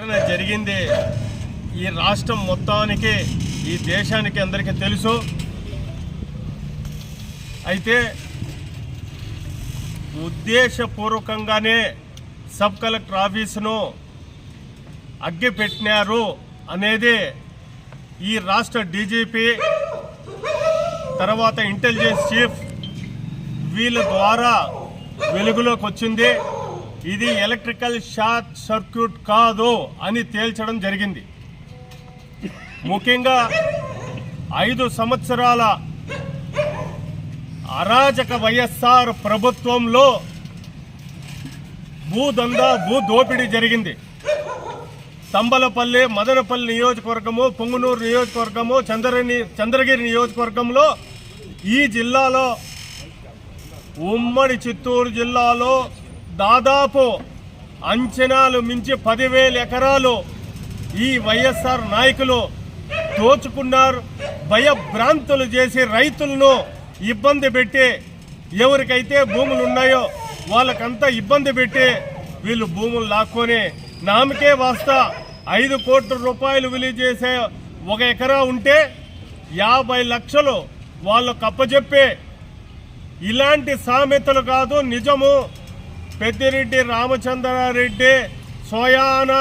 ఘటన జరిగింది. ఈ రాష్ట్రం మొత్తానికి ఈ దేశానికి అందరికీ తెలుసు. అయితే ఉద్దేశపూర్వకంగానే సబ్ కలెక్టర్ ఆఫీసును అగ్గి పెట్టినారు అనేది ఈ రాష్ట్ర డీజీపీ తర్వాత ఇంటెలిజెన్స్ చీఫ్ వీళ్ళ ద్వారా వెలుగులోకి వచ్చింది. ఇది ఎలక్ట్రికల్ షార్ట్ సర్క్యూట్ కాదు అని తేల్చడం జరిగింది. ముఖ్యంగా ఐదు సంవత్సరాల అరాజక వైఎస్ఆర్ ప్రభుత్వంలో భూదందా భూ దోపిడీ జరిగింది. తంబలపల్లి మదనపల్లి నియోజకవర్గము పొంగునూరు నియోజకవర్గము చంద్రని చంద్రగిరి నియోజకవర్గంలో ఈ జిల్లాలో ఉమ్మడి చిత్తూరు జిల్లాలో దాదాపు అంచనాలు మించి పదివేల ఎకరాలు ఈ వైఎస్ఆర్ నాయకులు దోచుకున్నారు భయభ్రాంతులు చేసి రైతులను ఇబ్బంది పెట్టి ఎవరికైతే భూములు ఉన్నాయో వాళ్ళకంతా ఇబ్బంది పెట్టి వీళ్ళు భూములు లాక్కొని నామకే వాస్తా ఐదు కోట్ల రూపాయలు విలువ చేసే ఒక ఎకరా ఉంటే యాభై లక్షలు వాళ్ళు కప్పజెప్పే ఇలాంటి సామెతలు కాదు నిజము. పెద్దిరెడ్డి రామచంద్రారెడ్డి సోయాన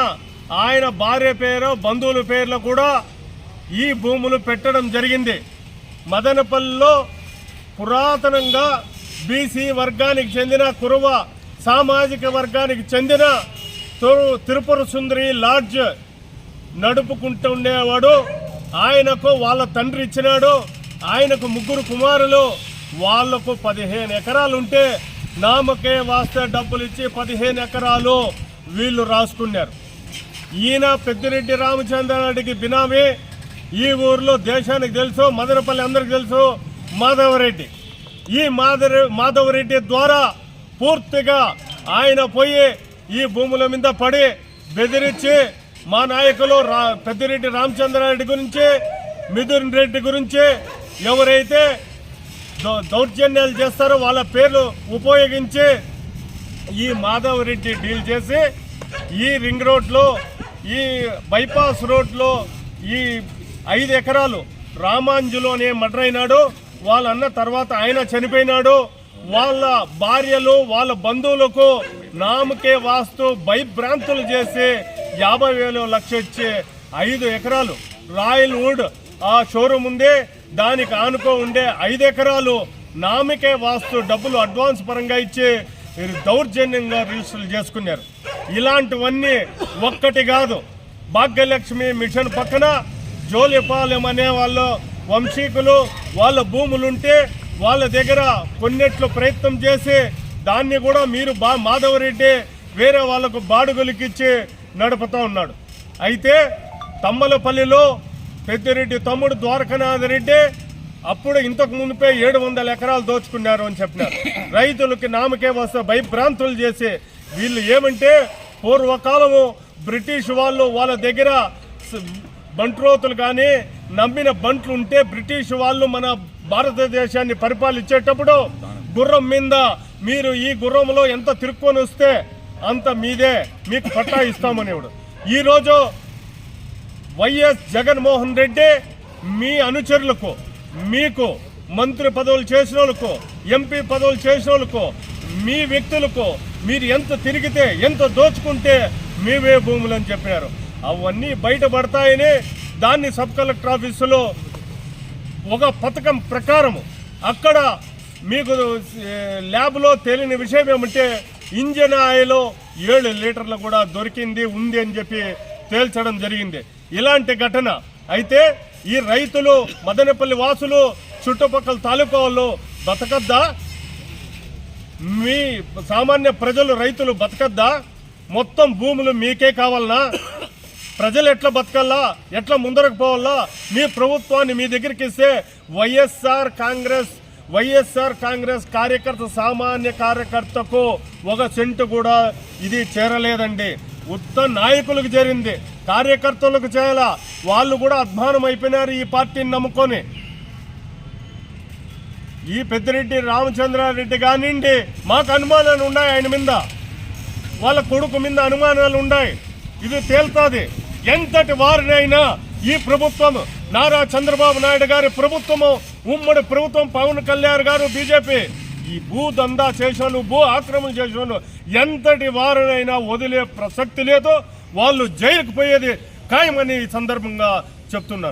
ఆయన భార్య పేరు బంధువుల పేర్లు కూడా ఈ భూములు పెట్టడం జరిగింది. మదనపల్లిలో పురాతనంగా బీసీ వర్గానికి చెందిన కురువ సామాజిక వర్గానికి చెందిన తిరుపుర సుందరి లాడ్జ్ నడుపుకుంటూ ఉండేవాడు ఆయనకు వాళ్ళ తండ్రి ఇచ్చినాడు. ఆయనకు ముగ్గురు కుమారులు. వాళ్ళకు పదిహేను ఎకరాలు ఉంటే నామకే వాస్తే డబ్బులు ఇచ్చి పదిహేను ఎకరాలు వీళ్ళు రాసుకున్నారు. ఈయన పెద్దిరెడ్డి రామచంద్రారెడ్డికి బినామీ. ఈ ఊర్లో దేశానికి తెలుసు మదనపల్లి అందరికి తెలుసు మాధవరెడ్డి. ఈ మాధవ మాధవరెడ్డి ద్వారా పూర్తిగా ఆయన పోయి ఈ భూముల మీద పడి బెదిరించి మా నాయకులు రా పెద్దిరెడ్డి రామచంద్రారెడ్డి గురించి మిథున్ రెడ్డి గురించి ఎవరైతే దౌర్జన్యాలు చేస్తారో వాళ్ళ పేర్లు ఉపయోగించి ఈ మాధవ్ రెడ్డి డీల్ చేసి ఈ రింగ్ రోడ్లో ఈ బైపాస్ రోడ్లో ఈ ఐదు ఎకరాలు రామాంజులు అనే మర్డర్ అయినాడు. వాళ్ళన్న తర్వాత ఆయన చనిపోయినాడు. వాళ్ళ భార్యలు వాళ్ళ బంధువులకు నామకే వాస్తు భయభ్రాంతులు చేసి యాభై వేలు లక్ష ఇచ్చి ఐదు ఎకరాలు రాయల్ వుడ్ ఆ షోరూమ్ ఉంది దానికి ఆనుకో ఉండే ఐదు ఎకరాలు నామికే వాస్తు డబ్బులు అడ్వాన్స్ పరంగా ఇచ్చి మీరు దౌర్జన్యంగా రిజిస్టర్ చేసుకున్నారు. ఇలాంటివన్నీ ఒక్కటి కాదు. భాగ్యలక్ష్మి మిషన్ పక్కన జోలిపాలెం అనే వాళ్ళు వంశీకులు వాళ్ళ భూములుంటే వాళ్ళ దగ్గర కొన్నిట్లు ప్రయత్నం చేసి దాన్ని కూడా మీరు బా మాధవరెడ్డి వేరే వాళ్ళకు బాడుగులకిచ్చి నడుపుతూ ఉన్నాడు. అయితే తమ్మలపల్లిలో పెద్దిరెడ్డి తమ్ముడు ద్వారకనాథ్ రెడ్డి అప్పుడు ఇంతకు మునిపే ఏడు వందల ఎకరాలు దోచుకున్నారు అని చెప్పినారు. రైతులకి నామకే వస్తే భయభ్రాంతులు చేసి వీళ్ళు ఏమంటే పూర్వకాలము బ్రిటిష్ వాళ్ళు వాళ్ళ దగ్గర బంట్రోతులు కానీ నమ్మిన బంట్లు ఉంటే బ్రిటిష్ వాళ్ళు మన భారతదేశాన్ని పరిపాలించేటప్పుడు గుర్రం మీద మీరు ఈ గుర్రంలో ఎంత తిరుక్కొని వస్తే అంత మీదే మీకు పట్టా ఇస్తామనేవాడు. ఈరోజు వైఎస్ జగన్మోహన్ రెడ్డి మీ అనుచరులకు మీకు మంత్రి పదవులు చేసిన వాళ్ళకు ఎంపీ పదవులు చేసిన వాళ్ళకు మీ వ్యక్తులకు మీరు ఎంత తిరిగితే ఎంత దోచుకుంటే మీవే భూములు అని చెప్పారు. అవన్నీ బయటపడతాయని దాన్ని సబ్ కలెక్టర్ ఆఫీసులో ఒక పథకం ప్రకారము అక్కడ మీకు ల్యాబ్లో తేలిన విషయం ఏమంటే ఇంజన్ ఆయిల్ ఏడు లీటర్లు కూడా దొరికింది ఉంది అని చెప్పి తేల్చడం జరిగింది. ఇలాంటి ఘటన అయితే ఈ రైతులు మదనపల్లి వాసులు చుట్టుపక్కల తాలూకా బతకద్దా? మీ సామాన్య ప్రజలు రైతులు బతకద్దా? మొత్తం భూములు మీకే కావాలనా? ప్రజలు ఎట్లా బతకాలా? ఎట్లా ముందరకు పోవాలా? మీ ప్రభుత్వాన్ని మీ దగ్గరికి ఇస్తే వైఎస్ఆర్ కాంగ్రెస్ వైఎస్ఆర్ కాంగ్రెస్ కార్యకర్త సామాన్య కార్యకర్తకు ఒక సెంటు కూడా ఇది చేరలేదండి. ఉత్త నాయకులకు చేరింది. కార్యకర్తలకు చేయాల? వాళ్ళు కూడా అధ్వానం అయిపోయినారు ఈ పార్టీని నమ్ముకొని. ఈ పెద్దిరెడ్డి రామచంద్రారెడ్డి కానివ్వండి మాకు అనుమానాలు ఉన్నాయి ఆయన మీద. వాళ్ళ కొడుకు మీద అనుమానాలు ఉన్నాయి. ఇది తేలుతుంది. ఎంతటి వారినైనా ఈ ప్రభుత్వం నారా చంద్రబాబు నాయుడు గారి ప్రభుత్వము ఉమ్మడి ప్రభుత్వం పవన్ కళ్యాణ్ గారు బీజేపీ ఈ భూ దందా చేశాను భూ ఆక్రమణ చేసేవాళ్ళు ఎంతటి వారినైనా వదిలే ప్రసక్తి లేదో. వాళ్ళు జైలుకు పోయేది ఖాయమని ఈ సందర్భంగా చెప్తున్నారు.